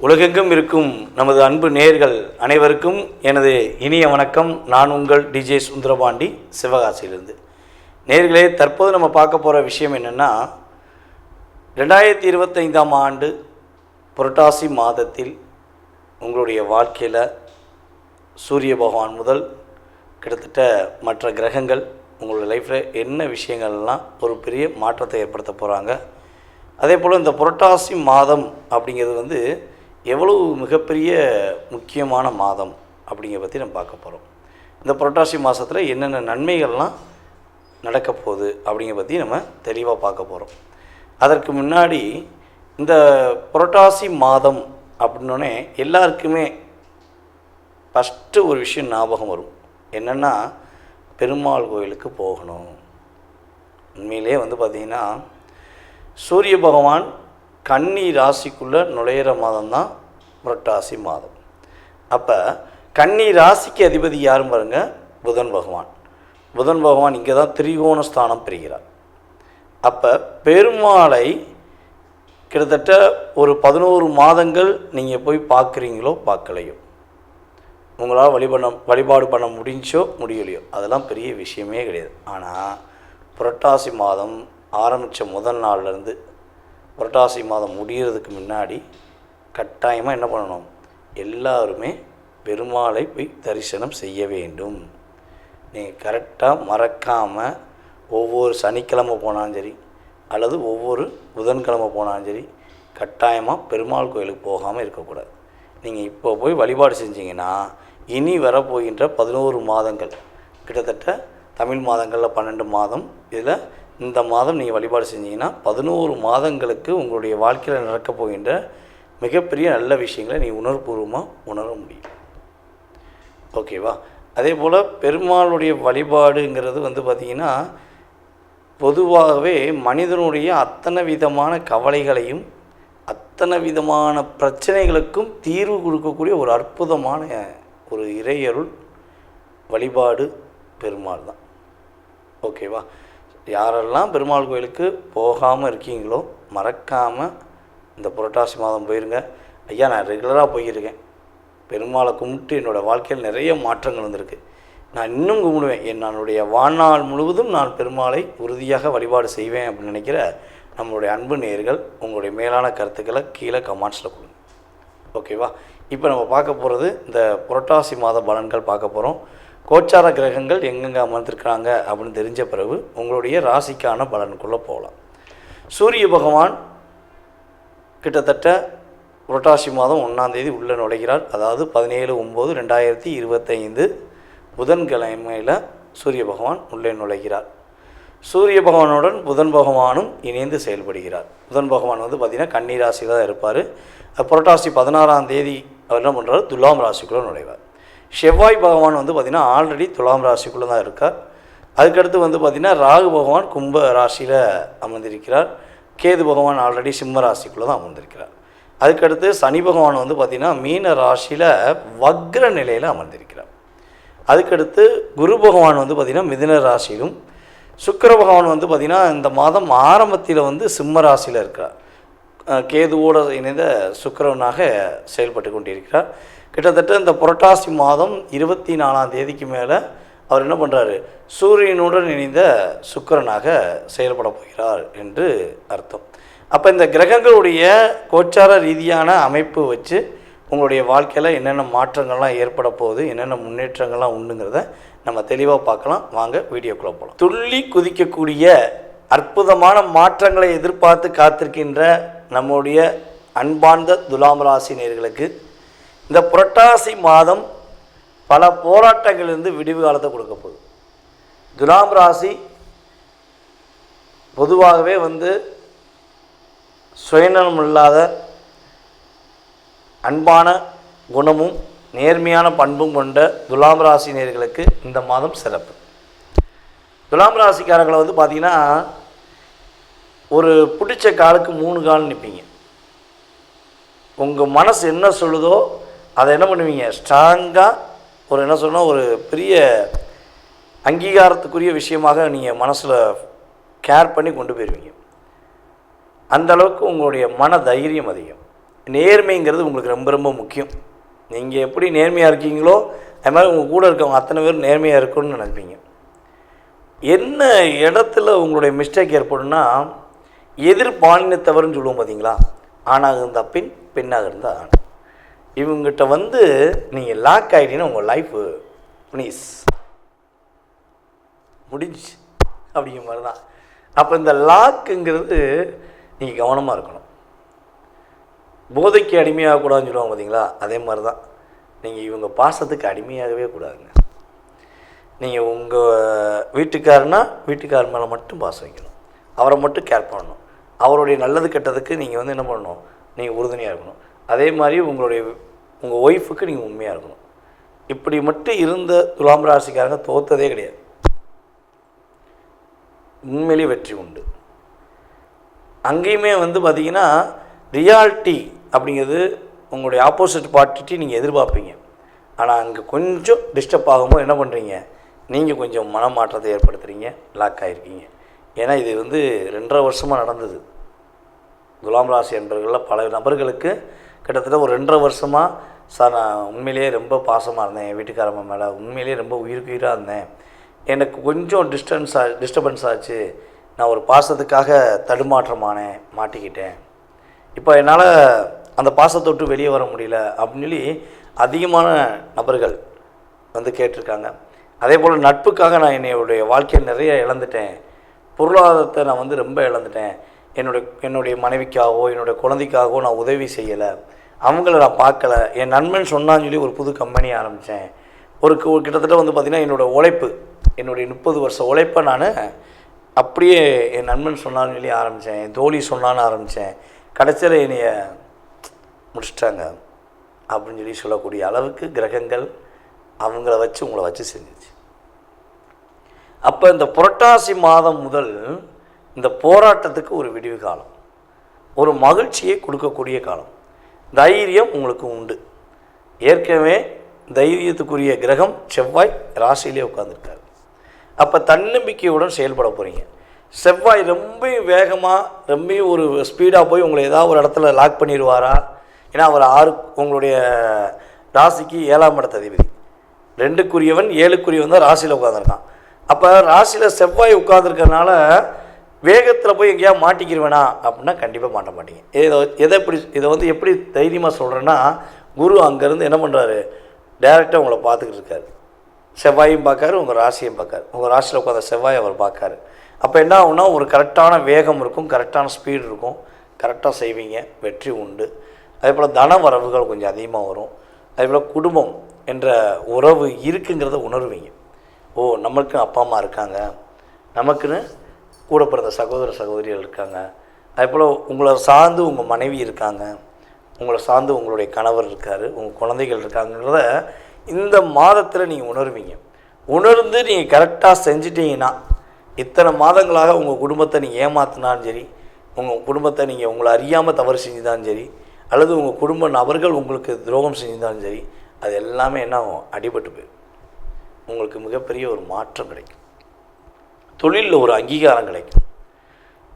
உலகெங்கும் இருக்கும் நமது அன்பு நேர்கள் அனைவருக்கும் எனது இனிய வணக்கம். நான் உங்கள் டிஜே சுந்தரபாண்டி சிவகாசியிலிருந்து. நேர்களே தற்போது நம்ம பார்க்க போகிற விஷயம் என்னென்னா ரெண்டாயிரத்தி இருபத்தைந்தாம் ஆண்டு புரட்டாசி மாதத்தில் உங்களுடைய வாழ்க்கையில் சூரிய பகவான் முதல் கிட்டத்தட்ட மற்ற கிரகங்கள் உங்களோட லைஃப்பில் என்ன விஷயங்கள்லாம் ஒரு பெரிய மாற்றத்தை ஏற்படுத்த போகிறாங்க அதே போல் இந்த புரட்டாசி மாதம் அப்படிங்கிறது வந்து எவ்வளவு மிகப்பெரிய முக்கியமான மாதம் அப்படிங்கிறத பற்றி நம்ம பார்க்க போகிறோம் இந்த புரட்டாசி மாதத்தில் என்னென்ன நன்மைகள்லாம் நடக்க போகுது அப்படிங்கிற பற்றி நம்ம தெளிவாக பார்க்க போகிறோம் அதற்கு முன்னாடி இந்த புரட்டாசி மாதம் அப்படின்னோடனே எல்லாருக்குமே ஃபஸ்ட்டு ஒரு விஷயம் ஞாபகம் வரும். என்னென்னா பெருமாள் கோயிலுக்கு போகணும். உண்மையிலே வந்து பார்த்திங்கன்னா சூரிய பகவான் கன்னி ராசிக்குள்ளே நுழையிற மாதம் தான் புரட்டாசி மாதம். அப்போ கன்னி ராசிக்கு அதிபதி யாரும் பாருங்க புதன் பகவான். புதன் பகவான் இங்கே தான் திரிகோண ஸ்தானம் பெறுகிறார். அப்போ பெருமாளை கிட்டத்தட்ட ஒரு பதினோரு மாதங்கள் நீங்கள் போய் பார்க்குறீங்களோ பார்க்கலையோ உங்களால் வழிபண்ண வழிபாடு பண்ண முடிஞ்சோ முடியலையோ அதெல்லாம் பெரிய விஷயமே கிடையாது. ஆனால் புரட்டாசி மாதம் ஆரம்பித்த முதல் நாள்லேருந்து புரட்டாசி மாதம் முடிகிறதுக்கு முன்னாடி கட்டாயமாக என்ன பண்ணணும்? எல்லாருமே பெருமாளை போய் தரிசனம் செய்ய வேண்டும். நீங்கள் கரெக்டாக மறக்காமல் ஒவ்வொரு சனிக்கிழமை போனாலும் சரி அல்லது ஒவ்வொரு புதன்கிழமை போனாலும் சரி கட்டாயமாக பெருமாள் கோயிலுக்கு போகாமல் இருக்கக்கூடாது. நீங்கள் இப்போ போய் வழிபாடு செஞ்சீங்கன்னா இனி வரப்போகின்ற பதினோரு மாதங்கள் கிட்டத்தட்ட தமிழ் மாதங்களில் பன்னெண்டு மாதம் இதில் இந்த மாதம் நீங்கள் வழிபாடு செஞ்சீங்கன்னா பதினோரு மாதங்களுக்கு உங்களுடைய வாழ்க்கையில் நடக்கப் போகின்ற மிகப்பெரிய நல்ல விஷயங்களை நீ உணர்வுபூர்வமாக உணர முடியும். ஓகேவா? அதே போல் பெருமாளுடைய வழிபாடுங்கிறது வந்து பார்த்திங்கன்னா பொதுவாகவே மனிதனுடைய அத்தனை விதமான கவலைகளையும் அத்தனை விதமான பிரச்சனைகளுக்கும் தீர்வு கொடுக்கக்கூடிய ஒரு அற்புதமான ஒரு இறையருள் வழிபாடு பெருமாள் தான். ஓகேவா யாரெல்லாம் பெருமாள் கோயிலுக்கு போகாமல் இருக்கீங்களோ மறக்காமல் இந்த புரட்டாசி மாதம் போயிருங்க. ஐயா நான் ரெகுலராக போயிருக்கேன். பெருமாளை கும்பிட்டு என்னோடய வாழ்க்கையில் நிறைய மாற்றங்கள் வந்திருக்கு. நான் இன்னும் கும்பிடுவேன். என்னுடைய வாழ்நாள் முழுவதும் நான் பெருமாளை உறுதியாக வழிபாடு செய்வேன் அப்படின்னு நினைக்கிற நம்மளுடைய அன்பு நேர்கள் உங்களுடைய மேலான கருத்துக்களை கீழே கமெண்ட்ஸில் கொடுங்க. ஓகேவா இப்போ நம்ம பார்க்க போகிறது இந்த புரட்டாசி மாத பலன்கள் பார்க்க போகிறோம் கோச்சார கிரகங்கள் எங்கெங்கே அமர்ந்திருக்கிறாங்க அப்படின்னு தெரிஞ்ச பிறகு உங்களுடைய ராசிக்கான பலனுக்குள்ளே போகலாம். சூரிய பகவான் கிட்டத்தட்ட புரட்டாசி மாதம் ஒன்றாந்தேதி உள்ளே நுழைகிறார். அதாவது பதினேழு ஒம்பது ரெண்டாயிரத்தி இருபத்தைந்து புதன்கிழமையில் சூரிய பகவான் உள்ளே நுழைகிறார். சூரிய பகவானுடன் புதன் பகவானும் இணைந்து செயல்படுகிறார். புதன் பகவான் வந்து பார்த்திங்கன்னா கன்னிராசியில் தான் இருப்பார். புரட்டாசி பதினாறாம் தேதி அவர் என்ன பண்ணுறாரு துலாம் ராசிக்குள்ளே நுழைவார். செவ்வாய் பகவான் வந்து பார்த்திங்கன்னா ஆல்ரெடி துலாம் ராசிக்குள்ளே தான் இருக்கார். அதுக்கடுத்து வந்து பார்த்திங்கன்னா ராகு பகவான் கும்ப ராசியில் அமர்ந்திருக்கிறார். கேது பகவான் ஆல்ரெடி சிம்ம ராசிக்குள்ளே தான் அமர்ந்திருக்கிறார். அதுக்கடுத்து சனி பகவான் வந்து பார்த்திங்கன்னா மீன ராசியில் வக்ர நிலையில் அமர்ந்திருக்கிறார். அதுக்கடுத்து குரு பகவான் வந்து பார்த்திங்கன்னா மிதுன ராசியிலும் சுக்கர பகவான் வந்து பார்த்திங்கன்னா இந்த மாதம் ஆரம்பத்தில் வந்து சிம்ம ராசியில் இருக்கிறார். கேதுவோடு இணைந்த சுக்கரவனாக செயல்பட்டு கொண்டிருக்கிறார். கிட்டத்தட்ட இந்த புரட்டாசி மாதம் இருபத்தி நாலாம் தேதிக்கு மேலே அவர் என்ன பண்ணுறாரு சூரியனுடன் இணைந்த சுக்கரனாக செயல்பட போகிறார் என்று அர்த்தம். அப்போ இந்த கிரகங்களுடைய கோச்சார ரீதியான அமைப்பு வச்சு உங்களுடைய வாழ்க்கையில் என்னென்ன மாற்றங்கள்லாம் ஏற்பட போகுது என்னென்ன முன்னேற்றங்கள்லாம் உண்டுங்கிறத நம்ம தெளிவாக பார்க்கலாம். வாங்க வீடியோக்குள்ளே போகலாம் துள்ளி குதிக்கக்கூடிய அற்புதமான மாற்றங்களை எதிர்பார்த்து காத்திருக்கின்ற நம்முடைய அன்பார்ந்த துலாம் ராசி நேர்களுக்கு இந்த புரட்டாசி மாதம் பல போராட்டங்களிலிருந்து விடிவு காலத்தை கொடுக்க போகுது. துலாம் ராசி பொதுவாகவே வந்து சுயநலம் இல்லாத அன்பான குணமும் நேர்மையான பண்பும் கொண்ட துலாம் ராசினியர்களுக்கு இந்த மாதம் சிறப்பு. துலாம் ராசிக்காரங்களை வந்து பார்த்திங்கன்னா ஒரு பிடிச்ச காலுக்கு மூணு கால் நிற்பீங்க உங்கள் மனசு என்ன சொல்லுதோ அதை என்ன பண்ணுவீங்க? ஸ்ட்ராங்காக ஒரு என்ன சொன்னால் ஒரு பெரிய அங்கீகாரத்துக்குரிய விஷயமாக நீங்கள் மனசில் கேர் பண்ணி கொண்டு போயிடுவீங்க அந்தளவுக்கு உங்களுடைய மன தைரியம் அதிகம். நேர்மைங்கிறது உங்களுக்கு ரொம்ப ரொம்ப முக்கியம். நீங்கள் எப்படி நேர்மையாக இருக்கீங்களோ அது மாதிரி உங்கள் கூட இருக்கவங்க அத்தனை பேர் நேர்மையாக இருக்கணும்னு நினைப்பீங்க. என்ன இடத்துல உங்களுடைய மிஸ்டேக் ஏற்படும்னா எதிர் பாலினத்தவர்னு சொல்லுவோம் பார்த்தீங்களா ஆணாக இருந்தால் பெண் பெண்ணாக இருந்தால் ஆண். இவங்ககிட்ட வந்து நீங்கள் லாக் ஆகிட்டீங்கன்னா உங்கள் லைஃபு ப்ளீஸ் முடிஞ்சு அப்படிங்கிற மாதிரி தான் அப்போ இந்த லாக்குங்கிறது நீங்கள் கவனமாக இருக்கணும். போதைக்கு அடிமையாகக்கூடாதுன்னு சொல்லுவாங்க பார்த்தீங்களா அதே மாதிரி தான் நீங்கள் இவங்க பாசத்துக்கு அடிமையாகவே கூடாதுங்க. நீங்கள் உங்கள் வீட்டுக்காரனா வீட்டுக்காரர் மேலே மட்டும் பாசம் வைக்கணும். அவரை மட்டும் கேர் பண்ணணும். அவருடைய நல்லது கெட்டதுக்கு நீங்கள் வந்து என்ன பண்ணணும்? நீங்கள் உறுதுணையாக இருக்கணும். அதே மாதிரி உங்களுடைய உங்கள் ஒய்ஃபுக்கு நீங்கள் உண்மையாக இருக்கணும். இப்படி மட்டும் இருந்த துலாம் ராசிக்காரங்க தோத்ததே கிடையாது. உண்மையிலேயே வெற்றி உண்டு. அங்கேயுமே வந்து பார்த்தீங்கன்னா ரியாலிட்டி அப்படிங்கிறது உங்களுடைய ஆப்போசிட் பார்ட்டிட்டி நீங்கள் எதிர்பார்ப்பீங்க. ஆனால் அங்கே கொஞ்சம் டிஸ்டர்ப் ஆகும்போது என்ன பண்ணுறீங்க நீங்கள் கொஞ்சம் மனமாற்றத்தை ஏற்படுத்துகிறீங்க லாக் ஆகிருக்கீங்க ஏன்னா இது வந்து ரெண்டரை வருஷமாக நடந்தது. துலாம் ராசி என்பர்களில் பல நபர்களுக்கு கிட்டத்தட்ட ஒரு ரெண்டரை வருஷமாக சார் நான் உண்மையிலேயே ரொம்ப பாசமாக இருந்தேன். என் வீட்டுக்காரம்மா மேலே உண்மையிலேயே ரொம்ப உயிருக்கு உயிராக இருந்தேன். எனக்கு கொஞ்சம் டிஸ்டன்ஸ் ஆ டிஸ்டர்பன்ஸ் ஆச்சு. நான் ஒரு பாசத்துக்காக தடுமாற்றமானேன் மாட்டிக்கிட்டேன். இப்போ என்னால் அந்த பாசத்தை விட்டு வெளியே வர முடியல அப்படின்னு சொல்லி அதிகமான நபர்கள் வந்து கேட்டிருக்காங்க. அதே போல் நட்புக்காக நான் என்னுடைய வாழ்க்கையில் நிறைய இழந்துட்டேன். பொருளாதாரத்தை நான் வந்து ரொம்ப இழந்துட்டேன். என்னுடைய என்னுடைய மனைவிக்காகவோ என்னுடைய குழந்தைக்காகவோ நான் உதவி செய்யலை. அவங்கள நான் பார்க்கல. என் நண்பன் சொன்னான்னு சொல்லி ஒரு புது கம்பெனி ஆரம்பித்தேன் ஒரு கிட்டத்தட்ட வந்து பார்த்திங்கன்னா என்னோடய உழைப்பு என்னுடைய முப்பது வருஷ உழைப்பை நான் அப்படியே என் நண்பன் சொன்னான்னு சொல்லி ஆரம்பித்தேன் என் தோழி சொன்னான்னு ஆரம்பித்தேன் கடைசியில் என்னைய முடிச்சிட்டாங்க. அப்படின்னு சொல்லி சொல்லக்கூடிய அளவுக்கு கிரகங்கள் அவங்கள வச்சு உங்களை வச்சு செஞ்சுச்சு. அப்போ இந்த புரட்டாசி மாதம் முதல் இந்த போராட்டத்துக்கு ஒரு விடிவு காலம். ஒரு மகிழ்ச்சியை கொடுக்கக்கூடிய காலம். தைரியம் உங்களுக்கு உண்டு. ஏற்கனவே தைரியத்துக்குரிய கிரகம் செவ்வாய் ராசியிலே உட்காந்துருக்காரு அப்போ தன்னம்பிக்கையுடன் செயல்பட போகிறீங்க செவ்வாய் ரொம்ப வேகமாக ரொம்ப ஒரு ஸ்பீடாக போய் உங்களை ஏதாவது ஒரு இடத்துல லாக் பண்ணிடுவாரா? ஏன்னா அவர் ஆறு உங்களுடைய ராசிக்கு ஏழாம் இடத்த அதிபதி. ரெண்டுக்குரியவன் ஏழுக்குரியவன் தான் ராசியில் உட்காந்துருக்கான் அப்போ ராசியில் செவ்வாய் உட்காந்துருக்கறனால வேகத்தில் போய் எங்கேயா மாட்டிக்கிடுவேனா அப்படின்னா கண்டிப்பாக மாட்ட மாட்டீங்க. இதை எதை எப்படி இதை வந்து எப்படி தைரியமாக சொல்கிறேன்னா குரு அங்கேருந்து என்ன பண்ணுறாரு டேரெக்டாக உங்களை பார்த்துக்கிட்டு இருக்காரு. செவ்வாயும் பார்க்காரு உங்கள் ராசியும் பார்க்காரு. உங்கள் ராசியில் உட்காந்த செவ்வாய் அவர் பார்க்காரு. அப்போ என்ன ஆகுனா ஒரு கரெக்டான வேகம் இருக்கும் கரெக்டான ஸ்பீடு இருக்கும். கரெக்டாக செய்வீங்க வெற்றி உண்டு. அதே போல் தன வரவுகள் கொஞ்சம் அதிகமாக வரும். அதே போல் குடும்பம் என்ற உறவு இருக்குங்கிறத உணர்வீங்க. ஓ நமக்கு அப்பா அம்மா இருக்காங்க. நமக்குன்னு கூட பிறந்த சகோதர சகோதரிகள் இருக்காங்க. அதே போல் உங்களை சார்ந்து உங்கள் மனைவி இருக்காங்க. உங்களை சார்ந்து உங்களுடைய கணவர் இருக்கார். உங்கள் குழந்தைகள் இருக்காங்கிறத இந்த மாதத்தில் நீங்கள் உணர்வீங்க. உணர்ந்து நீங்கள் கரெக்டாக செஞ்சிட்டீங்கன்னா இத்தனை மாதங்களாக உங்கள் குடும்பத்தை நீங்கள் ஏமாத்தினாலும் சரி உங்கள் குடும்பத்தை நீங்கள் உங்களை அறியாமல் தவறு செஞ்சுதான் சரி அல்லது உங்கள் குடும்ப நபர்கள் உங்களுக்கு துரோகம் செஞ்சிருந்தாலும் சரி அது எல்லாமே என்ன ஆகும்? அடிபட்டு போயிடும். உங்களுக்கு மிகப்பெரிய ஒரு மாற்றம் கிடைக்கும். தொழிலில் ஒரு அங்கீகாரம் கிடைக்கும்.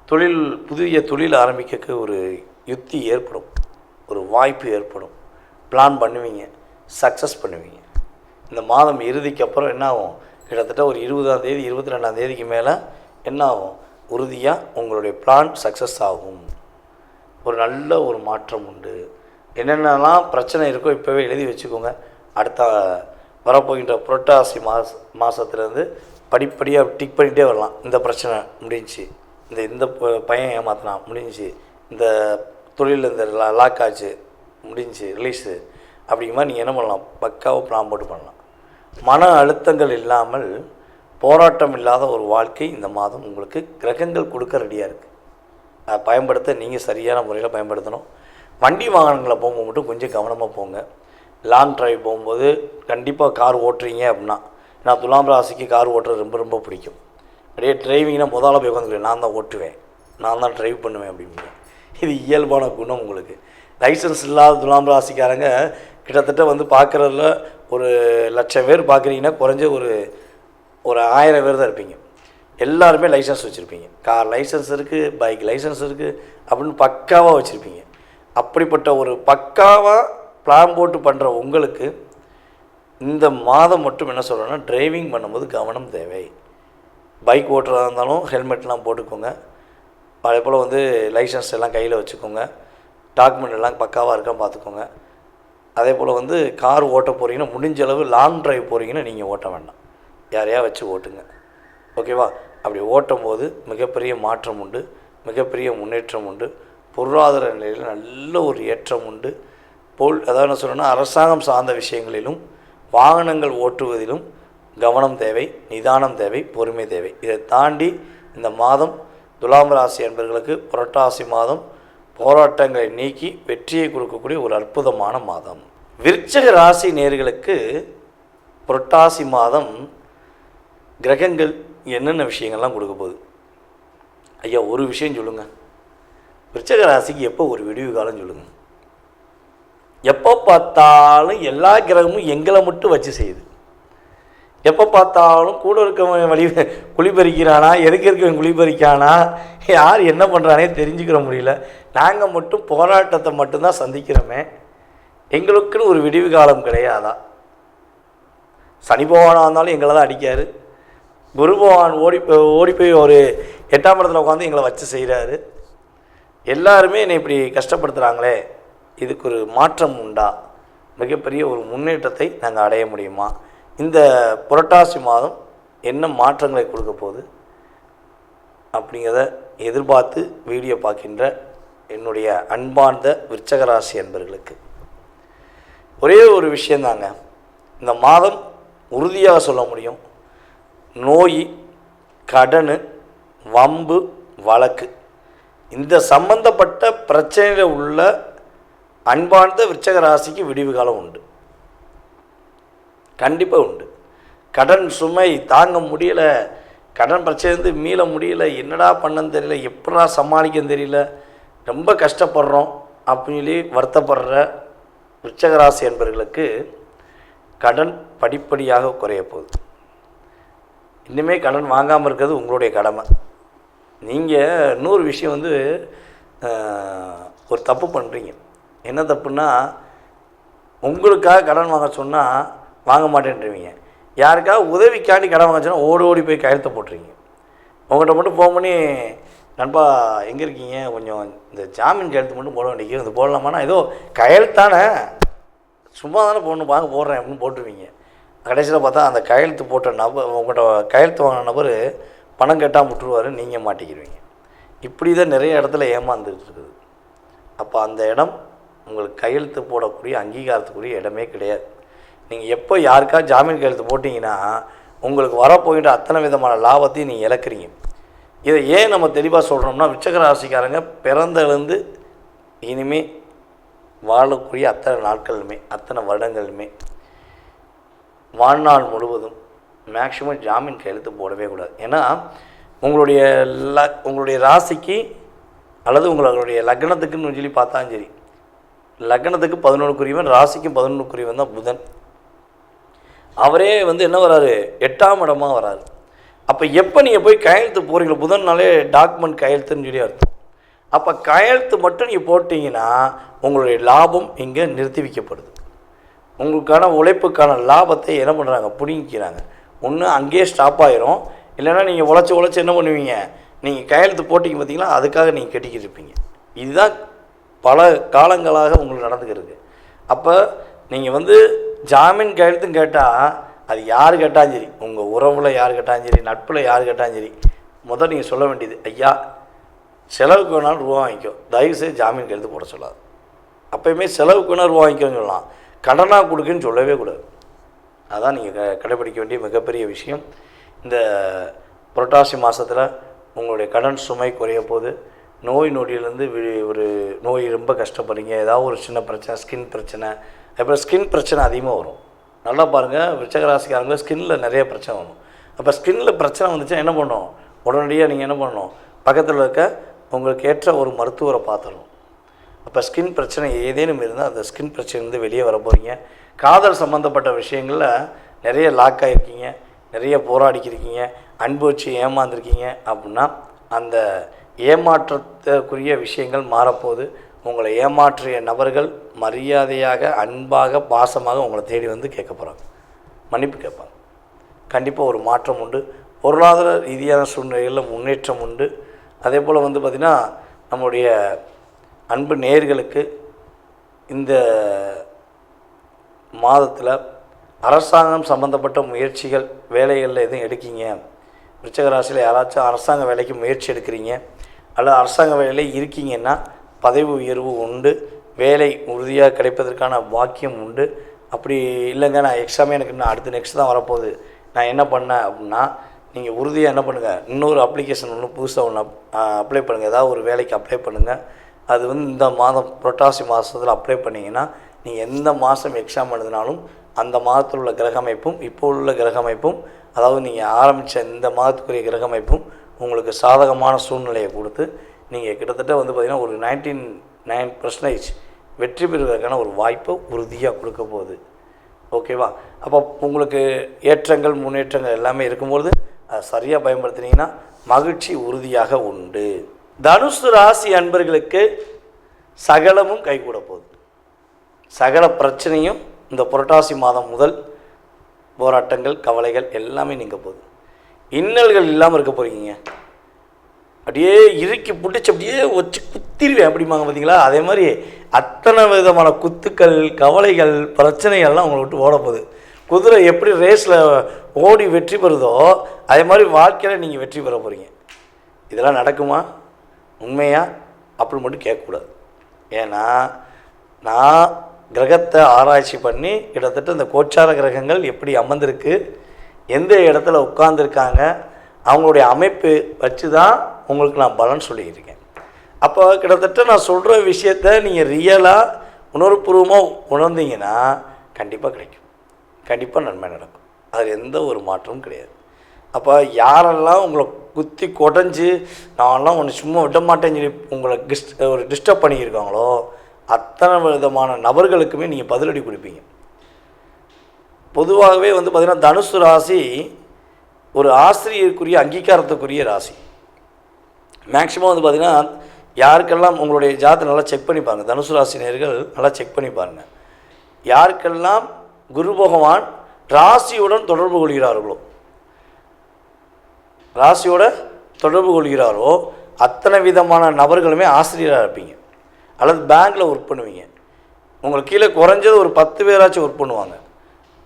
தொழில் புதிய தொழில் ஆரம்பிக்க ஒரு யுக்தி ஏற்படும். ஒரு வாய்ப்பு ஏற்படும். பிளான் பண்ணுவீங்க. சக்ஸஸ் பண்ணுவீங்க. இந்த மாதம் இறுதிக்கு அப்புறம் என்ன ஆகும்? கிட்டத்தட்ட ஒரு இருபதாம் தேதி இருபத்தி ரெண்டாம் தேதிக்கு மேலே என்ன ஆகும்? உறுதியாக உங்களுடைய பிளான் சக்ஸஸ் ஆகும். ஒரு நல்ல ஒரு மாற்றம் உண்டு. என்னென்னலாம் பிரச்சனை இருக்கோ இப்போவே எழுதி வச்சுக்கோங்க. அடுத்த வரப்போகின்ற புரட்டாசி மாச மாதத்துலேருந்து படிப்படியாக டிக் பண்ணிகிட்டே வரலாம். இந்த பிரச்சனை முடிஞ்சுச்சு. இந்த இந்த ப- பையன் ஏமாத்தினா முடிஞ்சுச்சு. இந்த தொழிலில் இந்த லா லாக் ஆச்சு. முடிஞ்சு ரிலீஸு அப்படிங்கிற மாதிரி நீங்கள் என்ன பண்ணலாம்? பக்காவாக பிளான் போட்டு பண்ணலாம். மன அழுத்தங்கள் இல்லாமல் போராட்டம் இல்லாத ஒரு வாழ்க்கை இந்த மாதம் உங்களுக்கு கிரகங்கள் கொடுக்க ரெடியாக இருக்குது பயன்படுத்த நீங்கள் சரியான முறையில் பயன்படுத்தணும். வண்டி வாகனங்களை போகும்போது மட்டும் கொஞ்சம் கவனமாக போங்க. லாங் டிரைவ் போகும்போது கண்டிப்பாக கார் ஓட்டுறீங்க அப்படின்னா நான் துலாம் ராசிக்கு கார் ஓட்டுறது ரொம்ப ரொம்ப பிடிக்கும். அப்படியே டிரைவிங்னா முதல்ல போய் உட்காந்துக்கிறேன் நான் தான் ஓட்டுவேன். நான் தான் டிரைவ் பண்ணுவேன் அப்படின்னு இது இயல்பான குணம் உங்களுக்கு. லைசன்ஸ் இல்லாத துலாம் ராசிக்காரங்க கிட்டத்தட்ட வந்து பார்க்குறதுல ஒரு லட்சம் பேர் பார்க்குறீங்கன்னா குறைஞ்ச ஒரு ஒரு ஆயிரம் பேர் தான் இருப்பீங்க. எல்லாருமே லைசன்ஸ் வச்சுருப்பீங்க. கார் லைசன்ஸ் இருக்குது பைக் லைசன்ஸ் இருக்குது அப்படின்னு பக்காவாக வச்சுருப்பீங்க. அப்படிப்பட்ட ஒரு பக்காவாக பிளான் போட்டு பண்ணுற உங்களுக்கு இந்த மாதம் மட்டும் என்ன சொல்கிறேன்னா டிரைவிங் பண்ணும்போது கவனம் தேவை. பைக் ஓட்டுறதா இருந்தாலும் ஹெல்மெட்லாம் போட்டுக்கோங்க. அதே போல் வந்து லைசன்ஸ் எல்லாம் கையில் வச்சுக்கோங்க. டாக்குமெண்ட் எல்லாம் பக்காவாக இருக்கான்னு பார்த்துக்கோங்க. அதே போல் வந்து கார் ஓட்ட போகிறீங்கன்னா முடிஞ்ச அளவு லாங் ட்ரைவ் போகிறீங்கன்னா நீங்கள் ஓட்ட வேண்டாம். யாரையா வச்சு ஓட்டுங்க. ஓகேவா? அப்படி ஓட்டும் போது மிகப்பெரிய மாற்றம் உண்டு மிகப்பெரிய முன்னேற்றம் உண்டு பொருளாதார நிலையில் நல்ல ஒரு ஏற்றம் உண்டு. போல் அதாவது என்ன சொல்கிறேன்னா அரசாங்கம் சார்ந்த விஷயங்களிலும் வாகனங்கள் ஓட்டுவதிலும் கவனம் தேவை நிதானம் தேவை பொறுமை தேவை. இதை தாண்டி இந்த மாதம் துலாம் ராசி என்பர்களுக்கு புரட்டாசி மாதம் போராட்டங்களை நீக்கி வெற்றியை கொடுக்கக்கூடிய ஒரு அற்புதமான மாதம். விருச்சக ராசி நேர்களுக்கு புரட்டாசி மாதம் கிரகங்கள் என்னென்ன விஷயங்கள்லாம் கொடுக்க போகுது? ஐயா ஒரு விஷயம் சொல்லுங்கள் விருச்சக ராசிக்கு எப்போ ஒரு விடிவு காலம் சொல்லுங்கள் எப்போ பார்த்தாலும் எல்லா கிரகமும் எங்களை மட்டும் வச்சு செய்யுது. எப்போ பார்த்தாலும் கூட இருக்கவன் வழி குளிப்பறிக்கிறானா எதுக்கு இருக்கவன் குளிப்பறிக்கானா யார் என்ன பண்ணுறானே தெரிஞ்சுக்கிற முடியல. நாங்கள் மட்டும் போராட்டத்தை மட்டும்தான் சந்திக்கிறோமே. எங்களுக்குன்னு ஒரு விடிவு காலம் கிடையாதா? சனி பகவானாக இருந்தாலும் எங்களை தான் அடிக்காரு. குரு பகவான் ஓடி போய் ஓடி போய் ஒரு எட்டாம் இடத்துல உட்காந்து எங்களை வச்சு செய்கிறாரு எல்லாருமே என்னை இப்படி கஷ்டப்படுத்துகிறாங்களே இதுக்கு ஒரு மாற்றம் உண்டா? மிகப்பெரிய ஒரு முன்னேற்றத்தை நாங்கள் அடைய முடியுமா? இந்த புரட்டாசி மாதம் என்ன மாற்றங்களை கொடுக்க போகுது? அப்படிங்கிறத எதிர்பார்த்து வீடியோ பார்க்கின்ற என்னுடைய அன்பார்ந்த விருச்சகராசி என்பர்களுக்கு ஒரே ஒரு விஷயந்தாங்க இந்த மாதம் உறுதியாக சொல்ல முடியும் நோய் கடன் வம்பு வழக்கு. இந்த சம்பந்தப்பட்ட பிரச்சனையில் உள்ள அன்பார்ந்த விருச்சக ராசிக்கு விடிவு காலம் உண்டு. கண்டிப்பாக உண்டு. கடன் சுமை தாங்க முடியலை கடன் பிரச்சனைலேருந்து மீள முடியல என்னடா பண்ணன்னு தெரியல எப்படா சமாளிக்கன்னு தெரியல ரொம்ப கஷ்டப்படுறோம் அப்படின்னு சொல்லி வருத்தப்படுற விருச்சகராசி என்பவர்களுக்கு கடன் படிப்படியாக குறைய போகுது. இன்னுமே கடன் வாங்காமல் இருக்கிறது உங்களுடைய கடமை. நீங்கள் இன்னொரு விஷயம் வந்து ஒரு தப்பு பண்ணுறீங்க என்ன தப்புன்னா உங்களுக்காக கடன் வாங்க சொன்னால் வாங்க மாட்டேன்றீங்க. யாருக்காவது உதவிக்காண்டி கடன் வாங்க சொன்னால் ஓடி ஓடி போய் கையெழுத்த போட்டுறீங்க. உங்கள்கிட்ட மட்டும் ஃபோன் பண்ணி நண்பா எங்கே இருக்கீங்க? கொஞ்சம் இந்த ஜாமீன் கையெழுத்து மட்டும் போட வேண்டிக்கு இது போடலாமான்னா ஏதோ கையெழுத்தானே. சும்மா தானே போடணும் வாங்க போடுறேன் அப்படின்னு போட்டுருவீங்க. கடைசியில் பார்த்தா அந்த கையெழுத்து போட்ட நபர் உங்கள்கிட்ட கையெழுத்து வாங்கின நபர் பணம் கேட்டால் விட்டுருவாரு நீங்கள் மாட்டிக்கிடுவீங்க இப்படி தான் நிறைய இடத்துல ஏமாந்துட்டு இருக்குது அப்போ அந்த இடம் உங்களுக்கு கையெழுத்து போடக்கூடிய அங்கீகாரத்துக்குரிய இடமே கிடையாது. நீங்கள் எப்போ யாருக்கா ஜாமீன் கையெழுத்து போட்டிங்கன்னா உங்களுக்கு வரப்போகின்ற அத்தனை விதமான லாபத்தையும் நீங்கள் இழக்கிறீங்க. இதை ஏன் நம்ம தெளிவாக சொல்கிறோம்னா விச்சகர ராசிக்காரங்க பிறந்தலேருந்து இனிமேல் வாழக்கூடிய அத்தனை நாட்களுமே அத்தனை வருடங்களுமே வாழ்நாள் முழுவதும் மேக்ஸிமம் ஜாமீன் கையெழுத்து போடவே கூடாது. ஏன்னா உங்களுடைய ல உங்களுடைய ராசிக்கு அல்லது உங்களுடைய லக்னத்துக்குன்னு சொல்லி பார்த்தாலும் சரி லக்னத்துக்கு பதினொன்றுக்குரியவன் ராசிக்கும் பதினொன்றுக்குரியவன் தான் புதன். அவரே வந்து என்ன வராரு? எட்டாம் இடமா வராரு. அப்போ எப்போ நீங்கள் போய் கையெழுத்து போகிறீங்களோ புதன்னாலே டாக்குமெண்ட் கையெழுத்துன்னு சொல்லி அர்த்தம். அப்போ கையெழுத்து மட்டும் நீங்கள் போட்டிங்கன்னா உங்களுடைய லாபம் இங்கே நிறுத்தி வைக்கப்படுது. உங்களுக்கான உழைப்புக்கான லாபத்தை என்ன பண்ணுறாங்க பிடுங்கிக்கிறாங்க. ஒன்று அங்கேயே ஸ்டாப் ஆகிரும் இல்லைன்னா நீங்கள் உழைச்சி உழைச்சி என்ன பண்ணுவீங்க? நீங்கள் கையெழுத்து போட்டிங்க பார்த்தீங்களா? அதுக்காக நீங்கள் கட்டிக்கிட்டு இருப்பீங்க. இதுதான் பல காலங்களாக உங்களுக்கு நடந்துக்கிறது அப்போ நீங்கள் வந்து ஜாமீன் கையெழுத்தும் கேட்டால் அது யார் கேட்டாலும் சரி உங்கள் உறவில் யார் கேட்டாலும் சரி நட்பில் யார் கேட்டாலும் சரி முதல் நீங்கள் சொல்ல வேண்டியது ஐயா செலவுக்கு வேணாலும் ரூபா வாங்கிக்கோ. தயவுசெய்து ஜாமீன் கையெழுத்து போட சொல்லாது. அப்பயுமே செலவுக்கு வேணால் ரூபா வாங்கிக்கோன்னு சொல்லலாம். கடனாக கொடுக்குன்னு சொல்லவே கூடாது. அதான் நீங்கள் க கடைபிடிக்க வேண்டிய மிகப்பெரிய விஷயம். இந்த புரட்டாசி மாதத்தில் உங்களுடைய கடன் சுமை குறைய போது நோய் நொடியிலேருந்து வி- ஒரு நோய் ரொம்ப கஷ்டப்படுறீங்க ஏதாவது ஒரு சின்ன பிரச்சனை ஸ்கின் பிரச்சனை அப்புறம் ஸ்கின் பிரச்சனை அதிகமாக வரும். நல்லா பாருங்கள் விச்சகராசிக்காரங்க ஸ்கின்ல நிறைய பிரச்சனை வரும். அப்போ ஸ்கின்ல பிரச்சனை வந்துச்சுன்னா என்ன பண்ணணும் உடனடியாக நீங்கள் என்ன பண்ணணும்? பக்கத்தில் இருக்க உங்களுக்கு ஏற்ற ஒரு மருத்துவரை பார்த்துடணும். இப்போ ஸ்கின் பிரச்சனை ஏதேனும் இருந்தால் அந்த ஸ்கின் பிரச்சனைலேருந்து வெளியே வர போகிறீங்க. காதல் சம்மந்தப்பட்ட விஷயங்களில் நிறைய லாக் ஆகிருக்கீங்க. நிறைய போராடிக்கிருக்கீங்க. அன்பு வச்சு ஏமாந்துருக்கீங்க அப்படின்னா அந்த ஏமாற்றத்துக்குரிய விஷயங்கள் மாறப்போகுது. உங்களை ஏமாற்றிய நபர்கள் மரியாதையாக அன்பாக பாசமாக உங்களை தேடி வந்து கேட்க போகிறாங்க. மன்னிப்பு கேட்பாங்க. கண்டிப்பாக ஒரு மாற்றம் உண்டு. பொருளாதார ரீதியான சூழ்நிலைகளில் முன்னேற்றம் உண்டு. அதே போல் வந்து பார்த்திங்கன்னா நம்முடைய அன்பு நேர்களுக்கு இந்த மாதத்தில் அரசாங்கம் சம்மந்தப்பட்ட முயற்சிகள் வேலைகளில் எதுவும் எடுக்கீங்க? விருச்சகராசியில் யாராச்சும் அரசாங்க வேலைக்கு முயற்சி எடுக்கிறீங்க? அல்லது அரசாங்க வேலையில் இருக்கீங்கன்னா பதவி உயர்வு உண்டு வேலை உறுதியாக கிடைப்பதற்கான வாக்கியம் உண்டு. அப்படி இல்லைங்க நான் எக்ஸாமே எனக்கு இன்னும் அடுத்து நெக்ஸ்ட் தான் வரப்போகுது. நான் என்ன பண்ணேன் அப்படின்னா நீங்கள் உறுதியாக என்ன பண்ணுங்கள் இன்னொரு அப்ளிகேஷன் ஒன்று புதுசாக ஒன்று அப்ளை பண்ணுங்கள் ஏதாவது ஒரு வேலைக்கு அப்ளை பண்ணுங்கள் அது வந்து இந்த மாதம் புரட்டாசி மாதத்தில் அப்ளை பண்ணிங்கன்னா நீங்கள் எந்த மாதம் எக்ஸாம் எழுதினாலும் அந்த மாதத்தில் உள்ள கிரக அமைப்பும் இப்போ உள்ள கிரக அமைப்பும் அதாவது நீங்கள் ஆரம்பித்த இந்த மாதத்துக்குரிய கிரக அமைப்பும் உங்களுக்கு சாதகமான சூழ்நிலையை கொடுத்து நீங்கள் கிட்டத்தட்ட வந்து பார்த்திங்கன்னா ஒரு நைன்டீன் நைன் பர்சன்டேஜ் வெற்றி பெறுவதற்கான ஒரு வாய்ப்பை உறுதியாக கொடுக்க போகுது. ஓகேவா அப்போ உங்களுக்கு ஏற்றங்கள் முன்னேற்றங்கள் எல்லாமே இருக்கும்பொழுது அதை சரியாக பயன்படுத்தினீங்கன்னா மகிழ்ச்சி உறுதியாக உண்டு. தனுசு ராசி அன்பர்களுக்கு சகலமும் கைகூட போகுது. சகல பிரச்சனையும் இந்த புரட்டாசி மாதம் முதல் போராட்டங்கள் கவலைகள் எல்லாமே நீங்க போகுது. இன்னல்கள் இல்லாமல் இருக்க போகிறீங்க அப்படியே இறுக்கி பிடிச்சி அப்படியே வச்சு குத்திடுவேன் அப்படிம்பாங்க பார்த்தீங்களா அதே மாதிரி அத்தனை விதமான குத்துக்கள் கவலைகள் பிரச்சனைகள்லாம் உங்களை விட்டு ஓட போகுது. குதிரை எப்படி ரேஸில் ஓடி வெற்றி பெறுதோ அதே மாதிரி வாழ்க்கையில் நீங்கள் வெற்றி பெற போகிறீங்க இதெல்லாம் நடக்குமா? உண்மையாக அப்படி மட்டும் கேட்கக்கூடாது. ஏன்னா நான் கிரகத்தை ஆராய்ச்சி பண்ணி கிட்டத்தட்ட இந்த கோச்சார கிரகங்கள் எப்படி அமர்ந்திருக்கு எந்த இடத்துல உட்கார்ந்துருக்காங்க அவங்களுடைய அமைப்பு வச்சு தான் உங்களுக்கு நான் பலன் சொல்லியிருக்கேன். அப்போ கிட்டத்தட்ட நான் சொல்கிற விஷயத்த நீங்கள் ரியலாக உணர்வுபூர்வமாக உணர்ந்தீங்கன்னா கண்டிப்பாக கிடைக்கும். கண்டிப்பாக நன்மை நடக்கும். அதில் எந்த ஒரு மாற்றமும் கிடையாது. அப்போ யாரெல்லாம் உங்களை குத்தி கொடைஞ்சு நான்லாம் ஒன்று சும்மா விட மாட்டேன்னு சொல்லி உங்களை டிஸ் ஒரு டிஸ்டர்ப் பண்ணியிருக்காங்களோ அத்தனை விதமான நபர்களுக்குமே நீங்கள் பதிலடி கொடுப்பீங்க. பொதுவாகவே வந்து பார்த்திங்கன்னா தனுசு ராசி ஒரு ஆசிரியருக்குரிய அங்கீகாரத்துக்குரிய ராசி. மேக்ஸிமம் வந்து பார்த்திங்கன்னா யாருக்கெல்லாம் உங்களுடைய ஜாதத்தை நல்லா செக் பண்ணி பாருங்கள் தனுசு ராசி நேர்கள் நல்லா செக் பண்ணி பாருங்கள் யாருக்கெல்லாம் குரு பகவான் ராசியுடன் தொடர்பு கொள்கிறார்களோ ராசியோட தொடர்பு கொள்கிறாரோ அத்தனை விதமான நபர்களுமே ஆசிரியராக இருப்பீங்க. அல்லது பேங்க்கில் ஒர்க் பண்ணுவீங்க. உங்களுக்கு கீழே குறைஞ்சது ஒரு பத்து பேராச்சும் ஒர்க் பண்ணுவாங்க.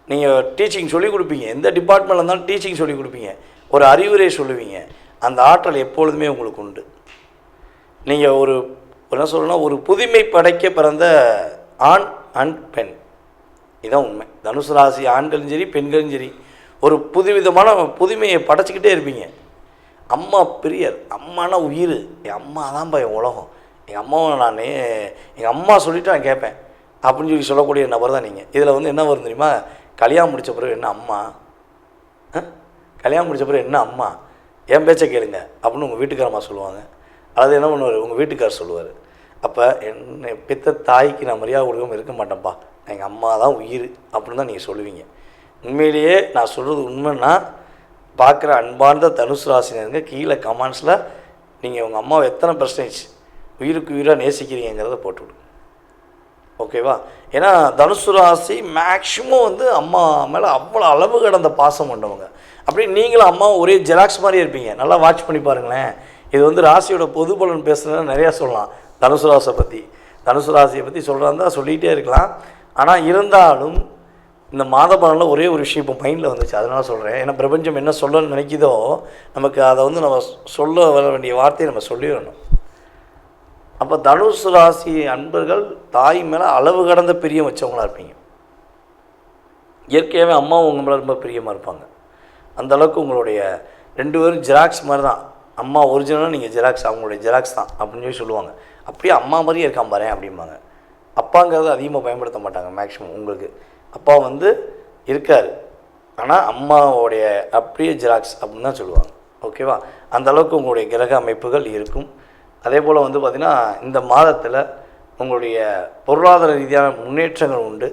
நீங்கள் டீச்சிங் சொல்லிக் கொடுப்பீங்க. எந்த டிபார்ட்மெண்ட்டில் இருந்தாலும் டீச்சிங் சொல்லிக் கொடுப்பீங்க. ஒரு அறிவுரை சொல்லுவீங்க. அந்த ஆற்றல் எப்பொழுதுமே உங்களுக்கு உண்டு. நீங்கள் ஒரு என்ன சொல்லணும் ஒரு புதுமை படைக்க பிறந்த ஆண் அண்ட் பெண். இதுதான் உண்மை. தனுசு ராசி ஆண்களும் சரி பெண்களும் சரி. ஒரு புதுவிதமான புதுமையை படைச்சிக்கிட்டே இருப்பீங்க. அம்மா பிரியர் அம்மானா உயிர் என் அம்மா தான்ப்பா என் உலகம். எங்கள் அம்மாவை நான் எங்கள் அம்மா சொல்லிவிட்டு நான் கேட்பேன். அப்படின்னு சொல்லி சொல்லக்கூடிய நபர் தான் நீங்கள் இதில் வந்து என்ன வரும் தெரியுமா? கல்யாணம் முடிச்ச பிறகு என்ன அம்மா? கல்யாணம் முடித்த பிறகு என்ன அம்மா? என் பேச்சை கேளுங்க அப்படின்னு உங்கள் வீட்டுக்காரம்மா சொல்லுவாங்க. அல்லது என்ன பண்ணுவார்? உங்கள் வீட்டுக்காரர் சொல்லுவார். அப்போ என்னை பித்த தாய்க்கு நான் மரியாதை கொடுக்காமல் இருக்க மாட்டேன்ப்பா எங்கள் அம்மா தான் உயிர் அப்படின்னு தான் நீங்கள் சொல்லுவீங்க. உண்மையிலேயே நான் சொல்கிறது உண்மைன்னா பார்க்குற அன்பார்ந்த தனுசு ராசினருங்க கீழே கமெண்ட்ஸில் நீங்கள் உங்கள் அம்மாவை எத்தனை பர்சன்டேஜ் உயிருக்கு உயிராக நேசிக்கிறீங்கிறத போட்டு விடுங்க ஓகேவா ஏன்னா தனுசு ராசி மேக்ஸிமம் வந்து அம்மா மேலே அவ்வளோ அளவு கடந்த பாசம் கொண்டவங்க. அப்படி நீங்களும் அம்மா ஒரே ஜெராக்ஸ் மாதிரி இருப்பீங்க. நல்லா வாட்ச் பண்ணி பாருங்களேன். இது வந்து ராசியோட பொது பலன் பேசுகிறத நிறையா சொல்லலாம். தனுசு ராசை பற்றி தனுசு ராசியை பற்றி சொல்கிறாந்தா சொல்லிகிட்டே இருக்கலாம். ஆனால் இருந்தாலும் இந்த மாதபலனில் ஒரே ஒரு விஷயம் இப்போ மைண்டில் வந்துச்சு. அதனால் சொல்கிறேன் ஏன்னா பிரபஞ்சம் என்ன சொல்ல நினைக்குதோ நமக்கு அதை வந்து நம்ம சொல்ல வர வேண்டிய வார்த்தையை நம்ம சொல்லிடணும். அப்போ தனுசு ராசி அன்பர்கள் தாய் மேலே அளவு கடந்த பிரியம் வச்சவங்களா இருப்பீங்க. இயற்கையாகவே அம்மா உங்கள் மேலே ரொம்ப பிரியமாக இருப்பாங்க. அந்த அளவுக்கு உங்களுடைய ரெண்டு பேரும் ஜெராக்ஸ் மாதிரி தான். அம்மா ஒரிஜினலாக நீங்கள் ஜெராக்ஸ் அவங்களுடைய ஜெராக்ஸ் தான் அப்படின்னு சொல்லி சொல்லுவாங்க. அப்படியே அம்மா மாதிரியே இருக்கான் பாரு அப்படிம்பாங்க. அப்பாங்கிறது அதிகமாக பயன்படுத்த மாட்டாங்க மேக்ஸிமம் உங்களுக்கு. அப்பா வந்து இருக்கார். ஆனால் அம்மாவோடைய அப்படியே ஜெராக்ஸ் அப்படின்னு தான் சொல்லுவாங்க. ஓகேவா? அந்தளவுக்கு உங்களுடைய கிரக அமைப்புகள் இருக்கும். அதே போல் வந்து பார்த்திங்கன்னா இந்த மாதத்தில் உங்களுடைய பொருளாதார ரீதியான முன்னேற்றங்கள் உண்டு.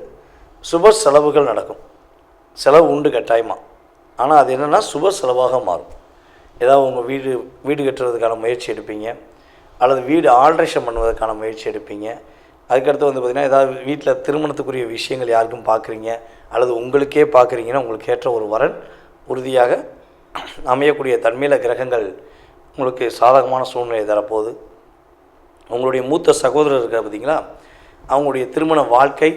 சுப செலவுகள் நடக்கும். செலவு உண்டு கட்டாயமாக ஆனால் அது என்னென்னா சுப செலவாக மாறும். ஏதாவது உங்கள் வீடு வீடு கட்டுறதுக்கான முயற்சி எடுப்பீங்க. அல்லது வீடு ஆல்ட்ரேஷன் பண்ணுவதற்கான முயற்சி எடுப்பீங்க. அதுக்கடுத்து வந்து பார்த்திங்கன்னா ஏதாவது வீட்டில் திருமணத்துக்குரிய விஷயங்கள் யாருக்கும் பார்க்குறீங்க அல்லது உங்களுக்கே பார்க்குறீங்கன்னா உங்களுக்கு ஏற்ற ஒரு வரன் உறுதியாக அமையக்கூடிய தன்மையில் கிரகங்கள் உங்களுக்கு சாதகமான சூழ்நிலை தரப்போகுது. உங்களுடைய மூத்த சகோதரர் இருக்க பார்த்திங்களா? அவங்களுடைய திருமண வாழ்க்கை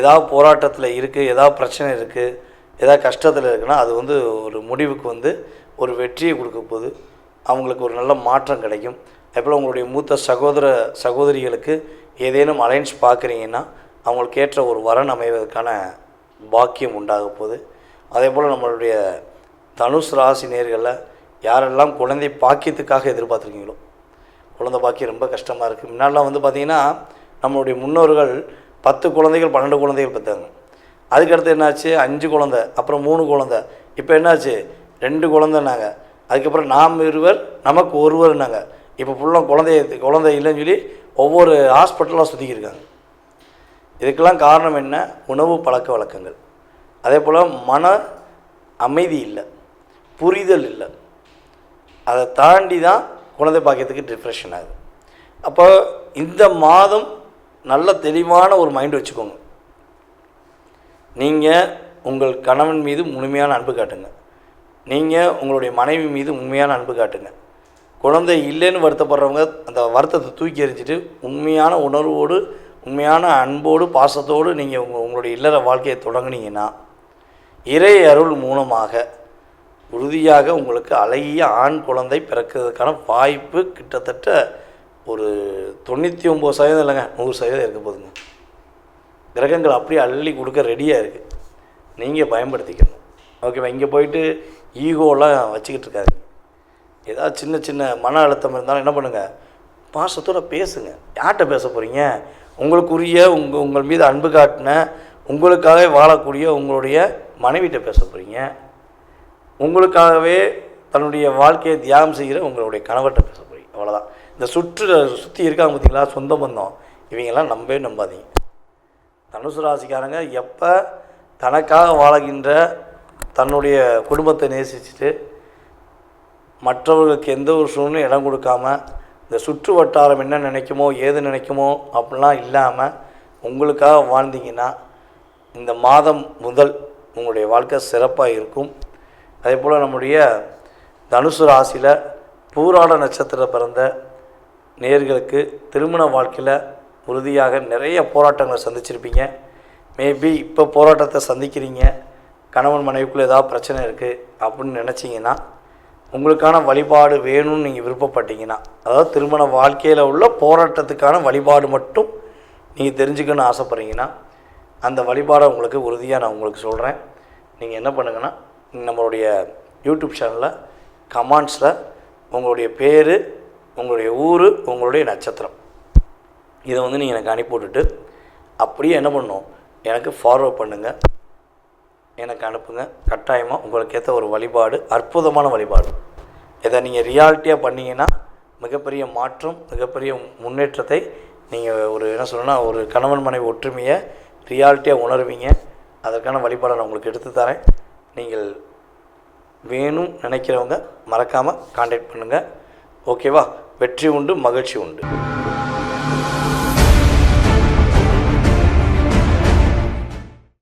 ஏதாவது போராட்டத்தில் இருக்குது ஏதாவது பிரச்சனை இருக்குது ஏதாவது கஷ்டத்தில் இருக்குன்னா அது வந்து ஒரு முடிவுக்கு வந்து ஒரு வெற்றியை கொடுக்க போகுது. அவங்களுக்கு ஒரு நல்ல மாற்றம் கிடைக்கும். அதேபோல் உங்களுடைய மூத்த சகோதர சகோதரிகளுக்கு ஏதேனும் அலைன்ஸ் பார்க்குறீங்கன்னா அவங்களுக்கு ஏற்ற ஒரு வரன் அமைவதற்கான பாக்கியம் உண்டாக போகுது. அதே போல் நம்மளுடைய தனுஷ் ராசி நேர்களில் யாரெல்லாம் குழந்தை பாக்கியத்துக்காக எதிர்பார்த்துருக்கீங்களோ குழந்தை பாக்கியம் ரொம்ப கஷ்டமாக இருக்குது முன்னாடிலாம் வந்து பார்த்திங்கன்னா நம்மளுடைய முன்னோர்கள் பத்து குழந்தைகள் பன்னெண்டு குழந்தைகள் பெற்றாங்க அதுக்கடுத்து என்னாச்சு? அஞ்சு குழந்தை அப்புறம் மூணு குழந்தை. இப்போ என்னாச்சு? ரெண்டு குழந்தைனாங்க அதுக்கப்புறம் நாம் இருவர் நமக்கு ஒருவர்னாங்க. இப்போ ஃபுல்லாக குழந்தைய குழந்தை இல்லைன்னு சொல்லி ஒவ்வொரு ஹாஸ்பிட்டலாக சுற்றிக்கிருக்காங்க இதுக்கெல்லாம் காரணம் என்ன? உணவு பழக்க வழக்கங்கள். அதே போல் மன அமைதி இல்லை. புரிதல் இல்லை. அதை தாண்டி தான் குழந்தை பாக்கியத்துக்கு டிப்ரெஷன் ஆகுது. அப்போ இந்த மாதம் நல்ல தெளிவான ஒரு மைண்ட் வச்சுக்கோங்க. நீங்கள் உங்கள் கணவன் மீது முழுமையான அன்பு காட்டுங்க. நீங்கள் உங்களுடைய மனைவி மீது உண்மையான அன்பு காட்டுங்க. குழந்தை இல்லைன்னு வருத்தப்படுறவங்க அந்த வருத்தத்தை தூக்கி எறிஞ்சிட்டு உண்மையான உணர்வோடு உண்மையான அன்போடு பாசத்தோடு நீங்கள் உங்கள் உங்களுடைய இல்லற வாழ்க்கையை தொடங்குனீங்கன்னா இறை அருள் மூலமாக உறுதியாக உங்களுக்கு அழகிய ஆண் குழந்தை பிறக்கிறதுக்கான வாய்ப்பு கிட்டத்தட்ட ஒரு தொண்ணூற்றி ஒம்பது சதவீதம் இல்லைங்க நூறு சதவீதம் இருக்க போதுங்க. கிரகங்கள் அப்படியே அள்ளி கொடுக்க ரெடியாக இருக்குது நீங்கள் பயன்படுத்திக்கணும். ஓகேவா? இங்கே போயிட்டு ஈகோலாம் வச்சுக்கிட்டு இருக்காது ஏதாவது சின்ன சின்ன மன அழுத்தம் இருந்தாலும் என்ன பண்ணுங்கள் பாசத்தோட பேசுங்க. யார்கிட்ட பேச போகிறீங்க உங்களுக்குரிய உங்கள் உங்கள் மீது அன்பு காட்டின உங்களுக்காகவே வாழக்கூடிய உங்களுடைய மனைவிகிட்ட பேச போகிறீங்க உங்களுக்காகவே தன்னுடைய வாழ்க்கையை தியாகம் செய்கிற உங்களுடைய கணவர்கிட்ட பேச போகிறீங்க அவ்வளோதான் இந்த சுற்று சுற்றி இருக்காங்க பார்த்தீங்களா சொந்த பந்தம். இவங்கெல்லாம் நம்பவே நம்பாதீங்க. தனுசு ராசிக்காரங்க எப்போ தனக்காக வாழ்கின்ற தன்னுடைய குடும்பத்தை நேசிச்சுட்டு மற்றவர்களுக்கு எந்த ஒரு சூழ்நிலையும் இடம் கொடுக்காம இந்த சுற்று வட்டாரம் என்ன நினைக்குமோ ஏது நினைக்குமோ அப்படிலாம் இல்லாமல் உங்களுக்காக வாழ்ந்தீங்கன்னா இந்த மாதம் முதல் உங்களுடைய வாழ்க்கை சிறப்பாக இருக்கும். அதே போல் நம்முடைய தனுசு ராசியில் பூராட நட்சத்திர பிறந்த நேர்களுக்கு திருமண வாழ்க்கையில் உறுதியாக நிறைய போராட்டங்களை சந்திச்சிருப்பீங்க. மேபி இப்போ போராட்டத்தை சந்திக்கிறீங்க. கணவன் மனைவிக்குள்ளே ஏதாவது பிரச்சனை இருக்குது அப்படின்னு நினச்சிங்கன்னா உங்களுக்கான வழிபாடு வேணும்னு நீங்கள் விருப்பப்பட்டீங்கன்னா அதாவது திருமண வாழ்க்கையில் உள்ள போராட்டத்துக்கான வழிபாடு மட்டும் நீங்கள் தெரிஞ்சுக்கணும்னு ஆசைப்பட்றீங்கன்னா அந்த வழிபாடை உங்களுக்கு உறுதியாக நான் உங்களுக்கு சொல்கிறேன் நீங்கள் என்ன பண்ணுங்கன்னா நம்மளுடைய யூடியூப் சேனலில் கமெண்ட்ஸில் உங்களுடைய பேர் உங்களுடைய ஊர் உங்களுடைய நட்சத்திரம். இதை வந்து நீங்கள் எனக்கு அனுப்பி விட்டுட்டு அப்படியே என்ன பண்ணணும் எனக்கு ஃபார்வர்ட் பண்ணுங்கள் எனக்கு அனுப்புங்க. கட்டாயமாக உங்களுக்கு ஏற்ற ஒரு வழிபாடு அற்புதமான வழிபாடு. இதை நீங்கள் ரியாலிட்டியாக பண்ணிங்கன்னா மிகப்பெரிய மாற்றம் மிகப்பெரிய முன்னேற்றத்தை நீங்கள் ஒரு என்ன சொல்லணும்னா ஒரு கணவன் மனைவி ஒற்றுமையை ரியாலிட்டியாக உணர்வீங்க. அதற்கான வழிபாடை நான் உங்களுக்கு எடுத்து தரேன். நீங்கள் வேணும் நினைக்கிறவங்க மறக்காமல் காண்டாக்ட் பண்ணுங்கள் ஓகேவா வெற்றி உண்டு மகிழ்ச்சி உண்டு.